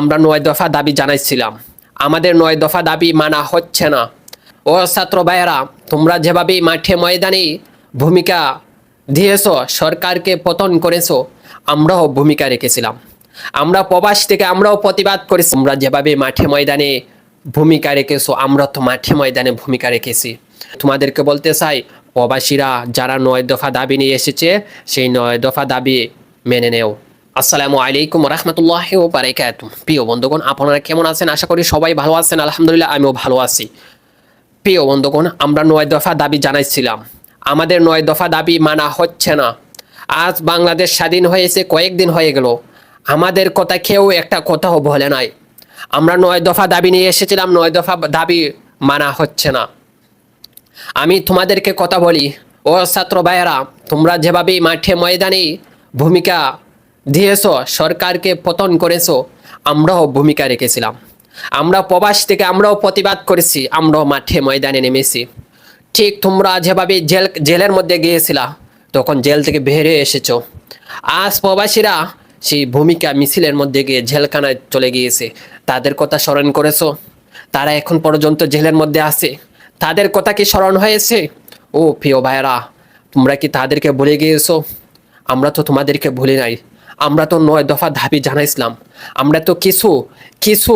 আমরা নয় দফা দাবি জানাইছিলাম। আমাদের নয় দফা দাবি মানা হচ্ছে না। ও ছাত্র ভাইয়েরা, তোমরা যেভাবে মাঠে ময়দানে ভূমিকা দিয়েছ, সরকারকে পতন করেছ, আমরাও ভূমিকা রেখেছিলাম। আমরা প্রবাস থেকে আমরাও প্রতিবাদ করেছি। তোমরা যেভাবে মাঠে ময়দানে ভূমিকা রেখেছো, আমরা তো মাঠে ময়দানে ভূমিকা রেখেছি। তোমাদেরকে বলতে চাই, প্রবাসীরা যারা নয় দফা দাবি নিয়ে এসেছে, সেই নয় দফা দাবি মেনে নেও। আসসালামু আলাইকুম রহমতুল্লাহ ও বারাকাত প্রিয় বন্ধুগণ, আপনারা কেমন আছেন? আশা করি সবাই ভালো আছেন। আলহামদুলিল্লাহ, আমিও ভালো আছি। প্রিয় বন্ধুগণ, আমরা নয় দফা দাবি জানাইছিলাম। আমাদের নয় দফা দাবি মানা হচ্ছে না। আজ বাংলাদেশ স্বাধীন হয়েছে, কয়েকদিন হয়ে গেল। আমাদের কথা কেউ একটা কথাও বলে নাই। আমরা নয় দফা দাবি নিয়ে এসেছিলাম, নয় দফা দাবি মানা হচ্ছে না। আমি তোমাদেরকে কথা বলি, ও ছাত্র ভাইয়েরা, তোমরা যেভাবে মাঠে ময়দানে ভূমিকা দিয়েছ সরকারকে পতন করেছ, আমরাও ভূমিকা রেখেছিলাম। আমরা প্রবাস থেকে আমরাও প্রতিবাদ করেছি, আমরাও মাঠে ময়দানে নেমেছি। ঠিক তোমরা যেভাবে জেল, জেলের মধ্যে গিয়েছিলা, তখন জেল থেকে বেরিয়ে এসেছ। আজ প্রবাসীরা সেই ভূমিকা মিছিলের মধ্যে গিয়ে জেলখানায় চলে গিয়েছে। তাদের কথা স্মরণ করেছ? তারা এখন পর্যন্ত জেলের মধ্যে আছে। তাদের কথা কি স্মরণ হয়েছে? ও প্রিয় ভাইয়েরা, তোমরা কি তাদেরকে ভুলে গিয়েছো? আমরা তো তোমাদেরকে ভুলি নাই। আমরা তো নয় দফা দাবি জানাইছিলাম। আমরা তো কিছু কিছু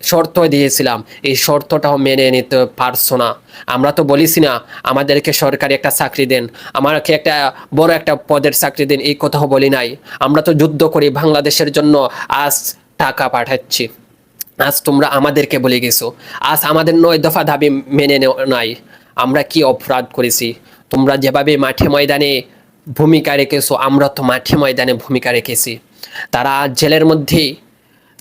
শর্ত দিয়েছিলাম। এই শর্তটাও মেনে নিতে পারছ না। আমরা তো বলিছি না, আমাদেরকে সরকারি একটা চাকরি দেন। আমাকে একটা বড় একটা পদের চাকরি দেন, এই কথাও বলি নাই। আমরা তো যুদ্ধ করি বাংলাদেশের জন্য আজ টাকা পাঠাচ্ছি। আজ তোমরা আমাদেরকে বলে গেছো। আজ আমাদের নয় দফা দাবি মেনে নাই। আমরা কি অপরাধ করেছি? তোমরা যেভাবে মাঠে ময়দানে ভূমিকা রেখেছো, আমরা তো মাঠে ময়দানে ভূমিকা রেখেছি। তারা জেলের মধ্যে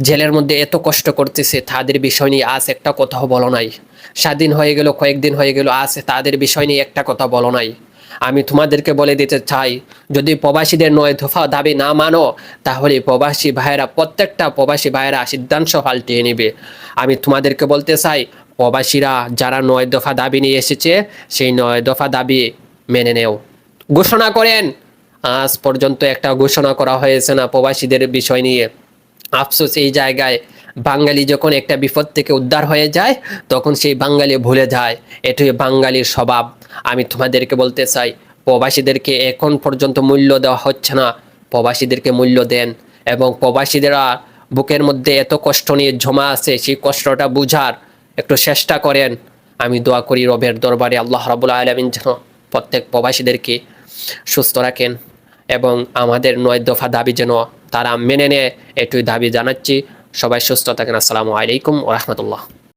জেলের মধ্যে এত কষ্ট করতেছে, তাদের বিষয় নিয়ে আজ একটা কথাও বলো নাই। স্বাধীন হয়ে গেল, কয়েকদিন হয়ে গেল, আজ তাদের বিষয় নিয়ে একটা কথা বলো নাই। আমি তোমাদেরকে বলে দিতে চাই, যদি প্রবাসীদের নয় দফা দাবি না মানো, তাহলে প্রবাসী ভাইয়েরা, প্রত্যেকটা প্রবাসী ভাইয়েরা সিদ্ধান্ত পাল্টিয়ে নেবে। আমি তোমাদেরকে বলতে চাই, প্রবাসীরা যারা নয় দফা দাবি নিয়ে এসেছে, সেই নয় দফা দাবি মেনে নেও। ঘোষণা করেন। আজ পর্যন্ত একটা ঘোষণা করা হয়েছে না প্রবাসীদের বিষয় নিয়ে। আফসোস, এই জায়গায় বাঙালি যখন একটা বিপদ থেকে উদ্ধার হয়ে যায়, তখন সেই বাঙালি ভুলে যায়। এটাই বাঙালির স্বভাব। আমি তোমাদেরকে বলতে চাই, প্রবাসীদেরকে এখন পর্যন্ত মূল্য দেওয়া হচ্ছে না। প্রবাসীদেরকে মূল্য দেন এবং প্রবাসীদেরা বুকের মধ্যে এত কষ্ট নিয়ে জমা আছে, সেই কষ্টটা বুঝার একটু চেষ্টা করেন। আমি দোয়া করি রবের দরবারে আল্লাহ রাবুল আলমিন যেন প্রত্যেক প্রবাসীদেরকে সুস্থ রাখেন এবং আমাদের নয় দফা দাবি যেন তারা মেনে নেয়, এটুই দাবি জানাচ্ছি। সবাই সুস্থ থাকেন। আসসালামু আলাইকুম ও রহমতুল্লাহ।